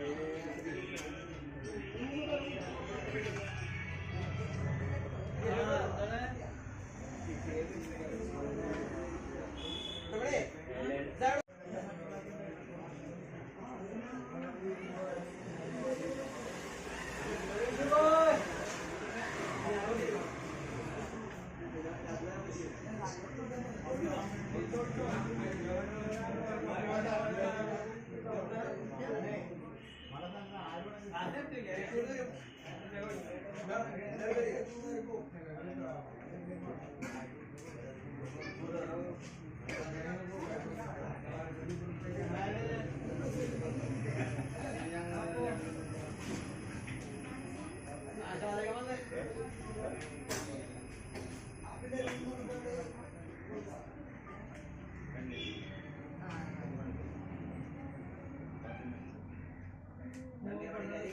Thank you.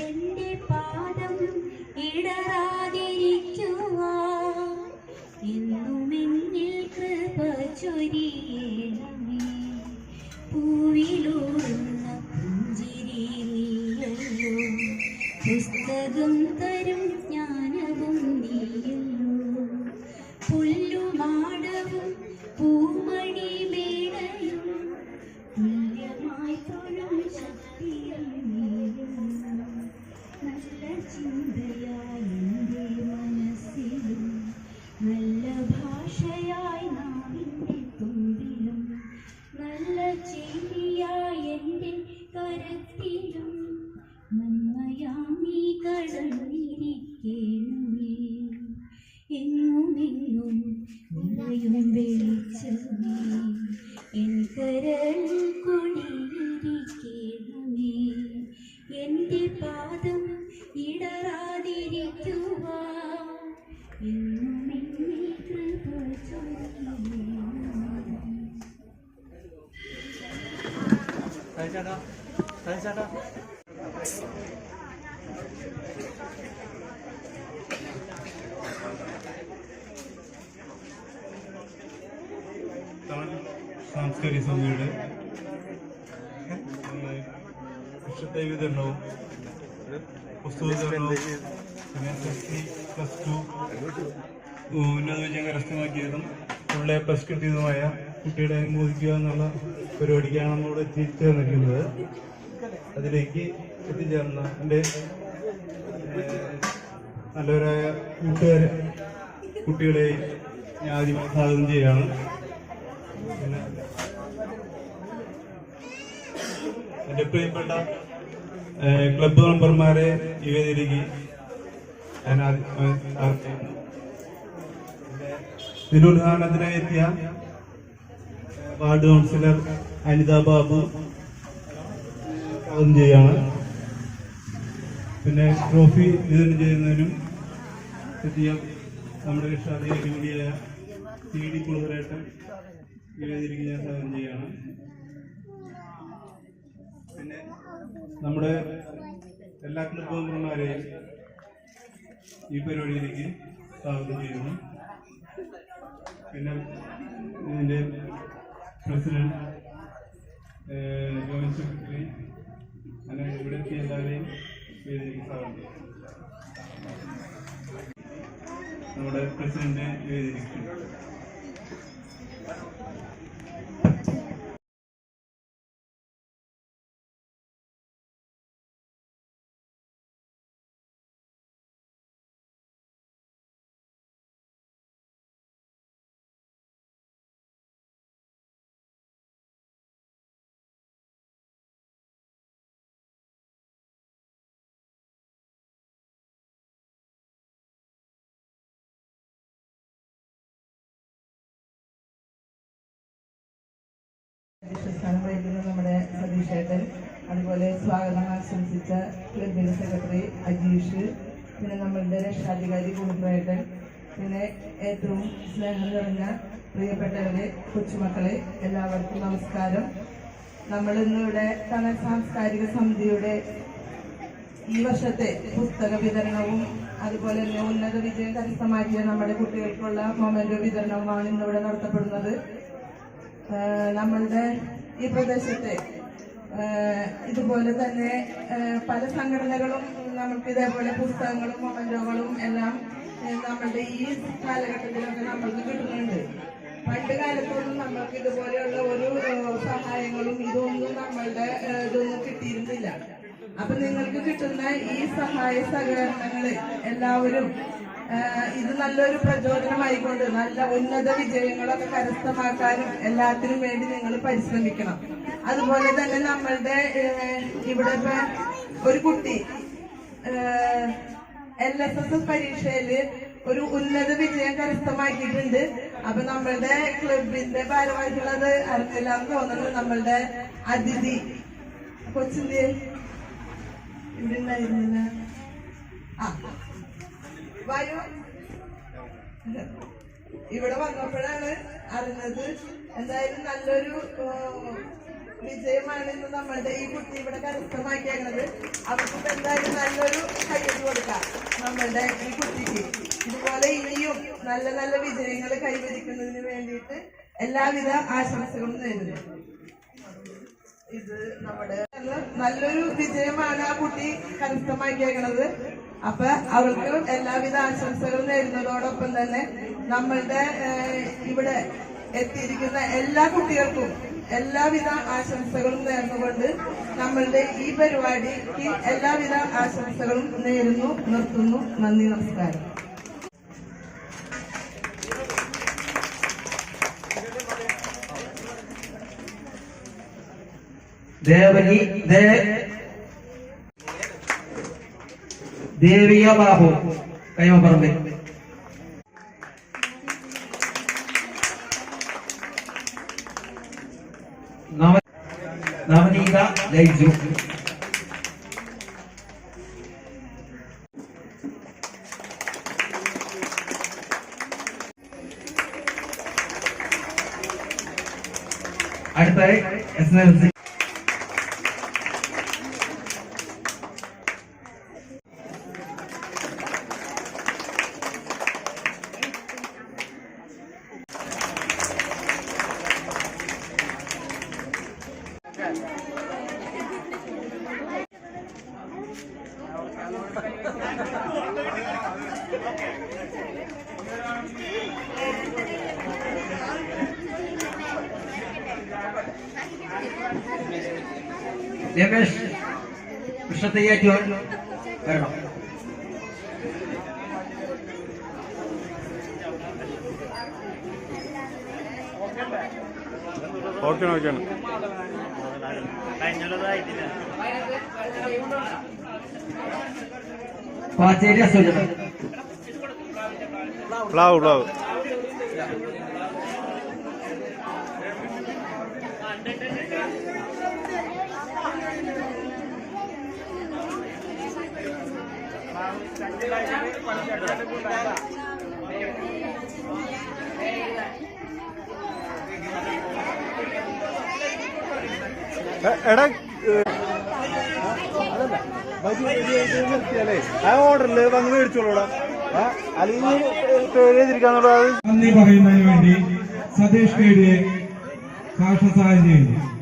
എന്റെ പാദം ഇടറാതിരിക്കുവാൻ എന്നും എന്നിൽ കൃപ ചൊരിയണമേ. പൂവിലൂറുന്ന പുഞ്ചിരിയല്ലോ പുസ്തകം തരും വെളിച്ചമേ എൻ കരളിൽ കൊടിയിരിക്കണമേ എന്റെ പാദം ഇടറാതിരിക്കുവാൻ. എന്നും എന്നെ കൃപ ചൊരിയണമേ. സാംസ്കാരിക സമിതിയുടെ വിതരണവും പിന്നെ പ്ലസ് ടു ഉന്നത വിജയം കരസ്ഥമാക്കിയതും ഫുൾ പ്ലസ് കിട്ടിയതുമായ കുട്ടികളെ മോദിക്കുക എന്നുള്ള പരിപാടിക്കാണ് നമ്മളിവിടെ എത്തിച്ചേർന്നിരിക്കുന്നത്. അതിലേക്ക് എത്തിച്ചേർന്ന എന്റെ നല്ലവരായ കൂട്ടുകാരെ കുട്ടികളെ ഞാൻ ആദ്യമായി സ്വാഗതം ചെയ്യുകയാണ്. എന്റെ പ്രിയപ്പെട്ട ക്ലബ് മെമ്പർമാരെ ഈ വേദിയിലേക്ക് എത്തിയ വാർഡ് കൗൺസിലർ അനിത ബാബു സ്വാഗതം ചെയ്യാണ് പിന്നെ ട്രോഫി വിതരണം ചെയ്യുന്നതിനും എത്തിയ നമ്മുടെ കൂടിയായ സി ഡി കുളവരേട്ടൻ പിന്നെ നമ്മുടെ എല്ലാ ക്ലബ് മെമ്പർമാരെയും ഈ പരിപാടിയിലേക്ക് സ്വാഗതം ചെയ്യുന്നു. പിന്നെ ഇതിന്റെ പ്രസിഡന്റ് ജോയിൻ സെക്രട്ടറി അങ്ങനെ ഇവിടെ എത്തിയ എല്ലാവരെയും വേദിയിലേക്ക് സ്വാഗതം ചെയ്യുന്നു. നമ്മുടെ പ്രസിഡന്റ് വേദിയിലേക്ക്. സ്ഥാനം വഹിക്കുന്ന നമ്മുടെ സതീഷേട്ടൻ അതുപോലെ സ്വാഗതം ആശംസിച്ച ക്ലബിന്റെ സെക്രട്ടറി അജീഷ് പിന്നെ നമ്മളുടെ രക്ഷാധികാരി കുടുംബേട്ടൻ പിന്നെ ഏറ്റവും സ്നേഹം നിറഞ്ഞ പ്രിയപ്പെട്ടവരെ കൊച്ചുമക്കളെ എല്ലാവർക്കും നമസ്കാരം. നമ്മൾ ഇന്ന് ഇവിടെ തണൽ സാംസ്കാരിക സമിതിയുടെ ഈ വർഷത്തെ പുസ്തക വിതരണവും അതുപോലെ തന്നെ ഉന്നത വിജയം കരസ്ഥമാക്കിയ നമ്മുടെ കുട്ടികൾക്കുള്ള മൊമെന്റോ വിതരണവുമാണ് ഇന്നിവിടെ നടത്തപ്പെടുന്നത്. നമ്മളുടെ ഈ പ്രദേശത്തെ ഇതുപോലെ തന്നെ പല സംഘടനകളും നമുക്ക് ഇതേപോലെ പുസ്തകങ്ങളും മൊമന്റോകളും എല്ലാം നമ്മളുടെ ഈ കാലഘട്ടത്തിലൊക്കെ നമ്മൾക്ക് കിട്ടുന്നുണ്ട്. പണ്ട് കാലത്തൊന്നും നമ്മൾക്ക് ഇതുപോലെയുള്ള ഒരു സഹായങ്ങളും ഇതൊന്നും നമ്മളുടെ ഇതൊന്നും കിട്ടിയിരുന്നില്ല. അപ്പൊ നിങ്ങൾക്ക് കിട്ടുന്ന ഈ സഹായ സഹകരണങ്ങൾ എല്ലാവരും ഇത് നല്ലൊരു പ്രചോദനമായിക്കൊണ്ട് നല്ല ഉന്നത വിജയങ്ങളൊക്കെ കരസ്ഥമാക്കാനും എല്ലാത്തിനും വേണ്ടി നിങ്ങൾ പരിശ്രമിക്കണം. അതുപോലെ തന്നെ നമ്മളുടെ ഇവിടെ ഒരു കുട്ടി എൽ എസ് എസ് എസ് പരീക്ഷയിൽ ഒരു ഉന്നത വിജയം കരസ്ഥമാക്കിയിട്ടുണ്ട്. അപ്പൊ നമ്മളുടെ ക്ലബിന്റെ ഭാരവാഹികളത് അറിഞ്ഞില്ല എന്ന് തോന്നുന്നു നമ്മളുടെ അതിഥി. കൊച്ചിന്റെ ഇവിടെ ഉണ്ടായിരുന്നില്ല. ആ. വരൂ. ഇവിടെ വന്നപ്പോഴാണ് അറിഞ്ഞത്. എന്തായാലും നല്ലൊരു വിജയമാണ് ഇന്ന് നമ്മളുടെ ഈ കുട്ടി ഇവിടെ കരസ്ഥമാക്കിയത് അവർക്ക് എന്തായാലും നല്ലൊരു കയ്യടി കൊടുക്കാം നമ്മളുടെ ഈ കുട്ടിക്ക്. ഇതുപോലെ ഇനിയും നല്ല നല്ല വിജയങ്ങൾ കൈവരിക്കുന്നതിന് വേണ്ടിയിട്ട് എല്ലാവിധ ആശംസകളും നേരുന്നു. ഇത് നമ്മുടെ നല്ലൊരു വിജയമാണ് ആ കുട്ടി കരസ്ഥമാക്കിയേക്കണത്. അപ്പൊ അവർക്ക് എല്ലാവിധ ആശംസകളും നേരുന്നതോടൊപ്പം തന്നെ നമ്മളുടെ ഇവിടെ എത്തിയിരിക്കുന്ന എല്ലാ കുട്ടികൾക്കും എല്ലാവിധ ആശംസകളും നേർന്നുകൊണ്ട് നമ്മളുടെ ഈ പരിപാടിക്ക് എല്ലാവിധ ആശംസകളും നേരുന്നു നിർത്തുന്നു. നന്ദി നമസ്കാരം. ദേവകി ദേ ദേവിയ ബാബു കൈമപ്പറമ്പിൽ നവ നവനീത ലൈജു അടുത്തായി എസ് എൽ സി രമേശ് കൃഷ്ണത്തയ്യാറ്റി വരണം ഓക്കെ ഓക്കെയാണ് പാച്ചേരി അസുജന પાંચ એરિયા શું છે લાવ લાવ Thank you. ചെയ്തിരിക്കാന്നുള്ളത് നന്ദി പറയുന്നതിന് വേണ്ടി സതീഷ് കേടിയെ സഹായം ചെയ്യുന്നു.